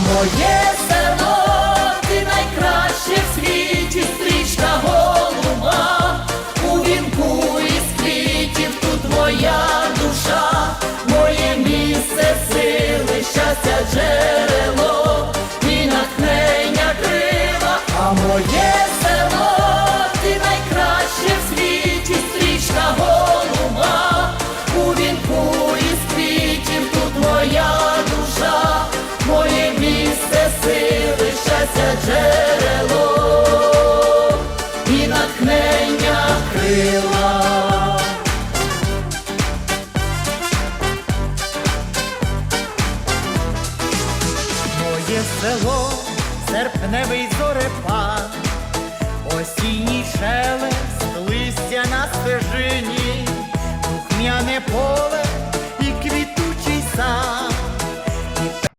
моє село, ти найкраще в світі, стрічка голуба, у вінку із квітів тут моя душа, моє місце сили, щастя, джерело Моє село, серпневий зорепад, осінній шелест, листя на стежині, духмяне поле.